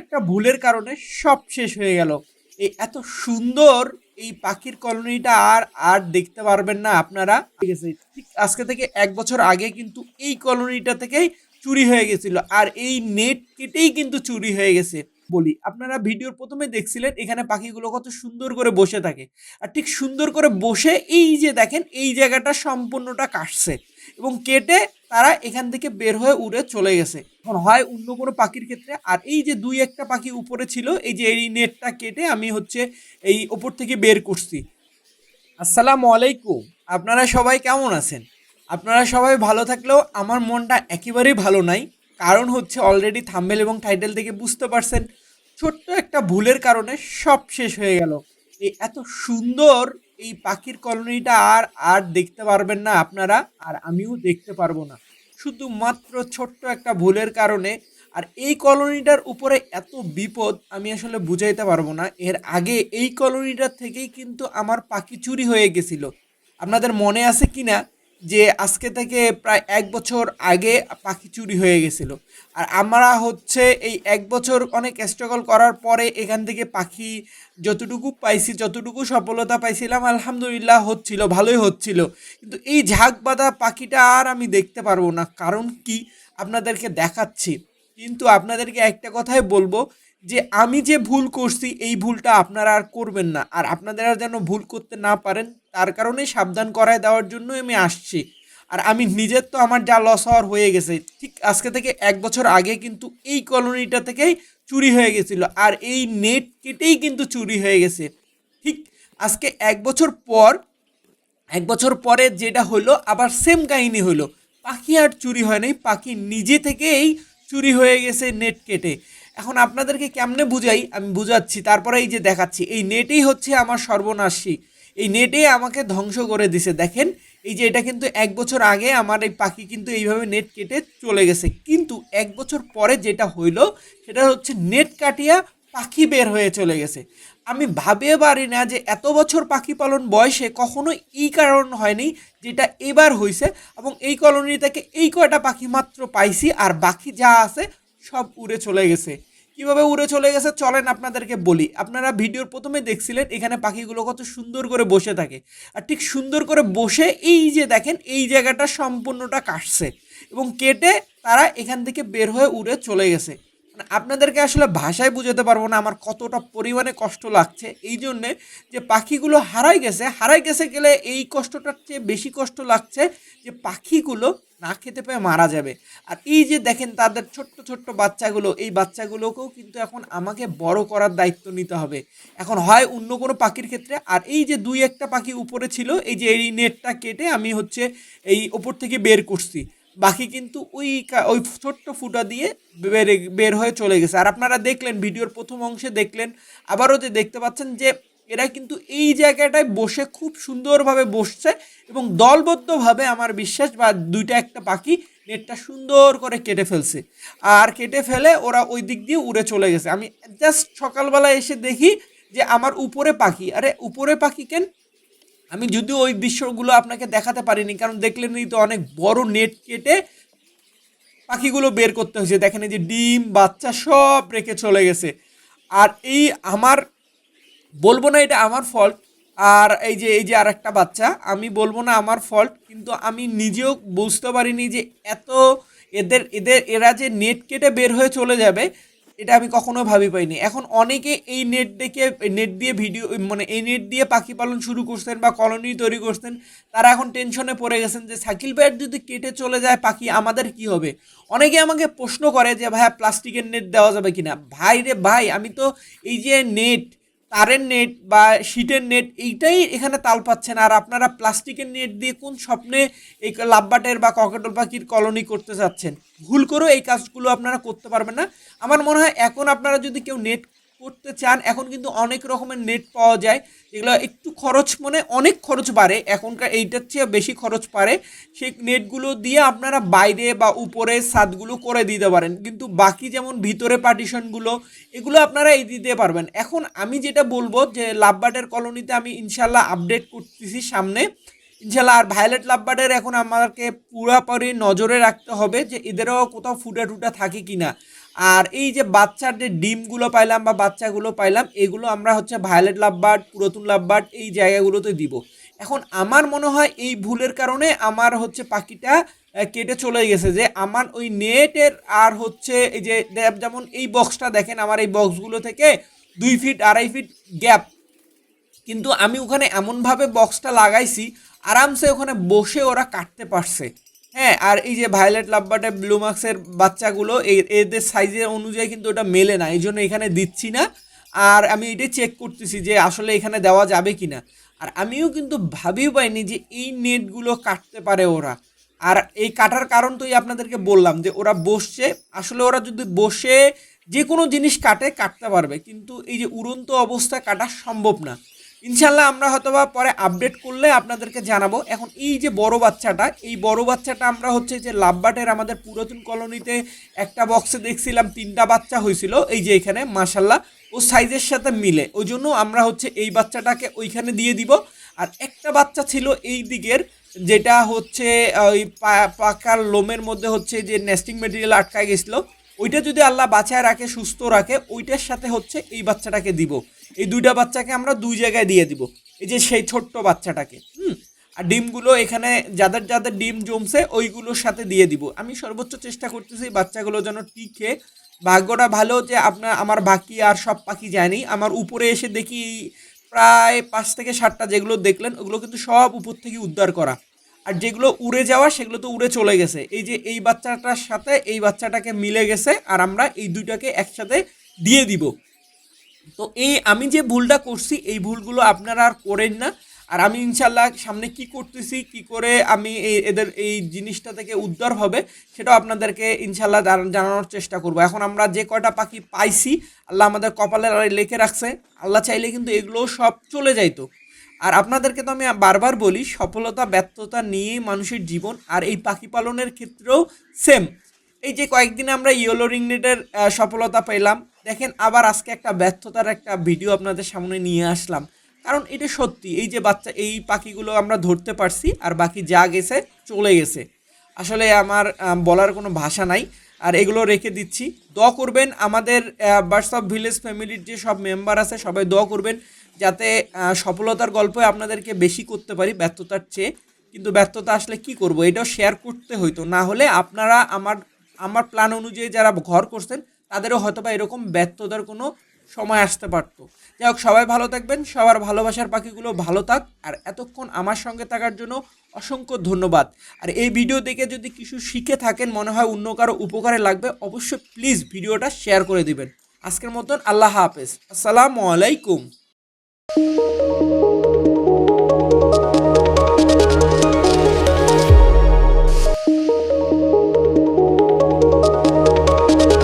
একটা ভুলের কারণে সব শেষ হয়ে গেল। এই এত সুন্দর এই পাখির কলোনিটা আর আর দেখতে পারবেন না আপনারা। ঠিক আছে ঠিক আজকে থেকে এক বছর আগে কিন্তু এই কলোনিটা থেকেই চুরি হয়ে গেছিল আর এই নেট কেটেই কিন্তু চুরি হয়ে গেছে। বলি, আপনারা ভিডিওর প্রথমে দেখছিলেন এখানে পাখিগুলো কত সুন্দর করে বসে থাকে। আর ঠিক সুন্দর করে বসে এই যে দেখেন, এই জায়গাটা সম্পূর্ণটা কাটছে। এবং কেটে তারা এখান থেকে বের হয়ে উড়ে চলে গেছে। এখন হয় অন্য কোনো পাখির ক্ষেত্রে। আর এই যে দুই একটা পাখি উপরে ছিল, এই যে এই নেটটা কেটে আমি হচ্ছে এই ওপর থেকে বের করছি। আসসালামু আলাইকুম। আপনারা সবাই কেমন আছেন? আপনারা সবাই ভালো থাকলেও আমার মনটা একেবারেই ভালো নাই। কারণ হচ্ছে অলরেডি থাম্বেল এবং টাইটেল থেকে বুঝতে পারছেন, ছোট্ট একটা ভুলের কারণে সব শেষ হয়ে গেল। এই এত সুন্দর এই পাখির কলোনিটা আর আর দেখতে পারবেন না আপনারা, আর আমিও দেখতে পারব না। শুধুমাত্র ছোট্ট একটা ভুলের কারণে, আর এই কলোনিটার উপরে এত বিপদ আমি আসলে বুঝাইতে পারব না। এর আগে এই কলোনিটার থেকেই কিন্তু আমার পাখি চুরি হয়ে গেছিল। আপনাদের মনে আছে কি না যে আজকে থেকে প্রায় এক বছর আগে পাখি চুরি হয়ে গেছিল। আর আমরা হচ্ছে এই এক বছর অনেক স্ট্রাগল করার পরে এখান থেকে পাখি যতটুকু পাইছি, যতটুকু সফলতা পাইছিলাম, আলহামদুলিল্লাহ হচ্ছিল, ভালোই হচ্ছিল। কিন্তু এই ঝাঁক বাঁধা পাখিটা আর আমি দেখতে পারব না। কারণ কি? আপনাদেরকে দেখাচ্ছি। কিন্তু আপনাদেরকে একটা কথাই বলব যে আমি যে ভুল করছি, এই ভুলটা আপনারা আর করবেন না। আর আপনারা যেন ভুল করতে না পারেন, তার কারণেই সাবধান করায় দেওয়ার জন্য আমি আসছি। আর আমি নিজের তো আমার যা লস হওয়ার হয়ে গেছে, ঠিক আজকে থেকে এক বছর আগে কিন্তু এই কলোনিটা থেকেই চুরি হয়ে গেছিল, আর এই নেট কেটেই কিন্তু চুরি হয়ে গেছে। ঠিক আজকে এক বছর পর, এক বছর পরে যেটা হলো, আবার সেম কাহিনী হলো। পাখি আর চুরি হয় নাই, পাখি নিজে থেকেই চুরি হয়ে গেছে নেট কেটে। এখন আপনাদেরকে কেমনে বুঝাই? আমি বুঝাচ্ছি, তারপরে এই যে দেখাচ্ছি, এই নেটেই হচ্ছে আমার সর্বনাশী। এই নেটে আমাকে ধ্বংস করে দিছে। দেখেন, এই যে এটা কিন্তু এক বছর আগে আমার এই পাখি কিন্তু এইভাবে নেট কেটে চলে গেছে। কিন্তু এক বছর পরে যেটা হইল, সেটা হচ্ছে নেট কাটিয়া পাখি বের হয়ে চলে গেছে। আমি ভাবিয়ে পারি না যে এত বছর পাখি পালন বয়সে কখনো এই কারণ হয়নি যেটা এবার হয়েছে এবং এই কলোনি থেকে এই কয়টা পাখি মাত্র পাইছি আর বাকি যা আছে সব উড়ে চলে গেছে। কীভাবে উড়ে চলে গেছে চলেন আপনাদেরকে বলি। আপনারা ভিডিওর প্রথমে দেখছিলেন, এখানে পাখিগুলো কত সুন্দর করে বসে থাকে। আর ঠিক সুন্দর করে বসে এই যে দেখেন, এই জায়গাটা সম্পূর্ণটা কাটছে এবং কেটে তারা এখান থেকে বের হয়ে উড়ে চলে গেছে। আপনাদেরকে আসলে ভাষায় বুঝাতে পারব না, আমার কতটা পরিমাণে কষ্ট লাগছে। এই জন্যে যে পাখিগুলো হারাই গেছে হারাই গেছে গেলে এই কষ্টটার চেয়ে বেশি কষ্ট লাগছে যে পাখিগুলো না খেতে পেয়ে মারা যাবে। আর এই যে দেখেন তাদের ছোট্ট ছোট্ট বাচ্চাগুলো, এই বাচ্চাগুলোকেও কিন্তু এখন আমাকে বড় করার দায়িত্ব নিতে হবে। এখন হয় অন্য কোনো পাখির ক্ষেত্রে, আর এই যে দুই একটা পাখি উপরে ছিল, এই যে এই নেটটা কেটে আমি হচ্ছে এই ওপর থেকে বের করছি। বাকি কিন্তু ওই ওই ছোট্ট ফুটা দিয়ে বের বের হয়ে চলে গেছে। আর আপনারা দেখলেন, ভিডিওর প্রথম অংশে দেখলেন, আবারও যে দেখতে পাচ্ছেন যে এরা কিন্তু এই জায়গাটায় বসে খুব সুন্দরভাবে বসছে এবং দলবদ্ধভাবে আমার বিশ্বাস বা দুইটা একটা পাখি নেটটা সুন্দর করে কেটে ফেলছে। আর কেটে ফেলে ওরা ওই দিক দিয়ে উড়ে চলে গেছে। আমি জাস্ট সকালবেলা এসে দেখি যে আমার উপরে পাখি, আরে উপরে পাখি কেন? আমি যদিও ওই দৃশ্যগুলো আপনাকে দেখাতে পারিনি, কারণ দেখলেনই তো অনেক বড় নেট কেটে পাখিগুলো বের করতে হয়েছে। দেখেন এই যে ডিম, বাচ্চা সব রেখে চলে গেছে। আর এই আমার, বলব না এটা আমার ফল্ট আর এই যে এই যে আর একটা বাচ্চা, আমি বলব না আমার ফল্ট কিন্তু আমি নিজেও বুঝতে পারিনি যে এত এদের এদের, এরা যে নেট কেটে বের হয়ে চলে যাবে এটা আমি কখনো ভাবি পাইনি। এখন অনেকে এই নেট দেখে নেট দিয়ে ভিডিও মানে এই নেট দিয়ে পাখি পালন শুরু করছেন বা কলোনি তৈরি করছেন, তারা এখন টেনশনে পড়ে গেছেন যে সাইকেল ব্যাট যদি কেটে চলে যায় পাখি, আমাদের কি হবে? অনেকে আমাকে প্রশ্ন করে যে, ভাইয়া প্লাস্টিকের নেট দেওয়া যাবে কিনা? ভাই রে ভাই, আমি তো এই যে নেট তারের নেট বা শীটের নেট এইটাই এখানে তাল পাচ্ছেন আর আপনারা প্লাস্টিকের নেট দিয়ে কোন স্বপ্নে এই লাভবাটের বা ককেটল পাখির কলোনি করতে চাচ্ছেন? ভুল করেও এই কাজগুলো আপনারা করতে পারবেন না। আমার মনে হয় এখন আপনারা যদি কেউ নেট করতে চান, এখন কিন্তু অনেক রকমের নেট পাওয়া যায়, যেগুলো একটু খরচ মানে অনেক খরচ বাড়ে, এখনকার এইটার চেয়ে বেশি খরচ পারে, সেই নেটগুলো দিয়ে আপনারা বাইরে বা উপরে ছাদগুলো করে দিতে পারেন, কিন্তু বাকি যেমন ভিতরে পার্টিশনগুলো এগুলো আপনারা এই দিতে পারবেন। এখন আমি যেটা বলব যে লাভবার্ডের কলোনিতে আমি ইনশাল্লাহ আপডেট করতেছি সামনে। ইনশাল্লাহ আর ভায়োলেট লাভবার্ডের এখন আমাকে পুরোপুরি নজরে রাখতে হবে যে এদেরও কোথাও ফুটা টুটা থাকে কি না আর এই যে বাচ্চার যে ডিমগুলো পাইলাম বা বাচ্চাগুলো পাইলাম, এগুলো আমরা হচ্ছে ভায়োলেট লাভবার্ড পুরাতন লাভবার্ড এই জায়গাগুলোতে দিব। এখন আমার মনে হয় এই ভুলের কারণে আমার হচ্ছে পাখিটা কেটে চলে গেছে যে আমার ওই নেটের আর হচ্ছে এই যে যেমন এই বক্সটা দেখেন, আমার এই বক্সগুলো থেকে দুই ফিট আড়াই ফিট গ্যাপ কিন্তু আমি ওখানে এমনভাবে বক্সটা লাগাইছি আরামসে ওখানে বসে ওরা কাটতে পারছে। হ্যাঁ আর এই যে ভায়োলেট লাভবাটে ব্লু মার্কসের বাচ্চাগুলো এদের সাইজের অনুযায়ী কিন্তু ওটা মেলে না এই জন্য এখানে দিচ্ছি না। আর আমি এটাই চেক করতেছি যে আসলে এখানে দেওয়া যাবে কি না আর আমিও কিন্তু ভাবিও পাইনি যে এই নেটগুলো কাটতে পারে ওরা। আর এই কাটার কারণ তো এই আপনাদেরকে বললাম যে ওরা বসছে, আসলে ওরা যদি বসে যে কোনো জিনিস কাটে, কাটতে পারবে। কিন্তু এই যে উড়ন্ত অবস্থায় কাটা সম্ভব না। ইনশাল্লাহ আমরা হয়তোবা পরে আপডেট করলে আপনাদেরকে জানাব। এখন এই যে বড় বাচ্চাটা, এই বড় বাচ্চাটা আমরা হচ্ছে যে লাভবাটের আমাদের পুরাতন কলোনিতে একটা বক্সে দেখছিলাম, তিনটা বাচ্চা হয়েছিল। এই যে এখানে মাসাল্লাহ ও সাইজের সাথে মিলে। ওই জন্য আমরা হচ্ছে এই বাচ্চাটাকে ওইখানে দিয়ে দিব। আর একটা বাচ্চা ছিল এই দিকের, যেটা হচ্ছে, ওই পাকার লোমের মধ্যে হচ্ছে যে নেস্টিং মেটেরিয়াল আটকায় গেছিল। ওইটা যদি আল্লাহ বাঁচায় রাখে, সুস্থ রাখে, ওইটার সাথে হচ্ছে এই বাচ্চাটাকে দিব। এই দুইটা বাচ্চাকে আমরা দুই জায়গায় দিয়ে দিব। এই যে সেই ছোট্ট বাচ্চাটাকে, হুম? আর ডিমগুলো এখানে যাদের যাদের ডিম জমছে, ওইগুলোর সাথে দিয়ে দিব। আমি সর্বোচ্চ চেষ্টা করতেছি বাচ্চাগুলো যেন টিকে। ভাগ্যটা ভালো যে আপনার, আমার বাকি আর সব পাখি যায়নি। আমার উপরে এসে দেখি প্রায় পাঁচ থেকে সাতটা যেগুলো দেখলেন, ওগুলো কিন্তু সব উপর থেকে উদ্ধার করা। আর যেগুলো উড়ে যাওয়া, সেগুলো তো উড়ে চলে গেছে। এই যে এই বাচ্চাটার সাথে এই বাচ্চাটাকে মিলে গেছে, আর আমরা এই দুইটাকে একসাথে দিয়ে দিব। তো এই আমি যে ভুলটা করছি, এই ভুলগুলো আপনারা আর করেন না। আর আমি ইনশাল্লাহ সামনে কি করতেছি, কি করে আমি এই এদের এই জিনিসটা থেকে উদ্ধার হবে, সেটাও আপনাদেরকে ইনশাল্লাহ জান- জানানোর চেষ্টা করব। এখন আমরা যে কয়টা পাখি পাইছি, আল্লাহ আমাদের কপালে লেখে রাখছে। আল্লাহ চাইলে কিন্তু এগুলো সব চলে যাইতো। আর আপনাদেরকে তো আমি বারবার বলি, সফলতা, ব্যর্থতা নিয়েই মানুষের জীবন আর এই পাখি পালনের ক্ষেত্রেও সেম এই যে কয়েকদিন আমরা ইয়েলো রিংনেটের সফলতা পেলাম। দেখেন আবার আজকে একটা ব্যর্থতার একটা ভিডিও আপনাদের সামনে নিয়ে আসলাম। কারণ এটা সত্যি, এই যে বাচ্চা, এই পাখিগুলো আমরা ধরতে পারছি আর বাকি যা গেছে চলে গেছে। আসলে আমার বলার কোনো ভাষা নাই। আর এগুলো রেখে দিচ্ছি। দোয়া করবেন আমাদের বার্ডস অফ ভিলেজ ফ্যামিলির যে সব মেম্বার আছে, সবাই দোয়া করবেন। যাতে সফলতার গল্প আপনাদেরকে বেশি করতে পারি ব্যর্থতার চেয়ে। কিন্তু ব্যর্থতা আসলে কি করব? এটাও শেয়ার করতে হইতো। না হলে আপনারা আমার আমার প্ল্যান অনুযায়ী যারা ঘর করছেন, তাদেরও হয়তো বা এরকম ব্যর্থতার কোনো সময় আসতে পারতো। যাই হোক, সবাই ভালো থাকবেন। সবার ভালোবাসার পাখিগুলো ভালো থাক। আর এতক্ষণ আমার সঙ্গে থাকার জন্য অসংখ্য ধন্যবাদ। আর এই ভিডিও দেখে যদি কিছু শিখে থাকেন, মনে হয় অন্য কারও উপকারে লাগবে, অবশ্যই প্লিজ ভিডিওটা শেয়ার করে দিবেন। আজকের মতন আল্লাহ হাফেজ। আসসালামু আলাইকুম। you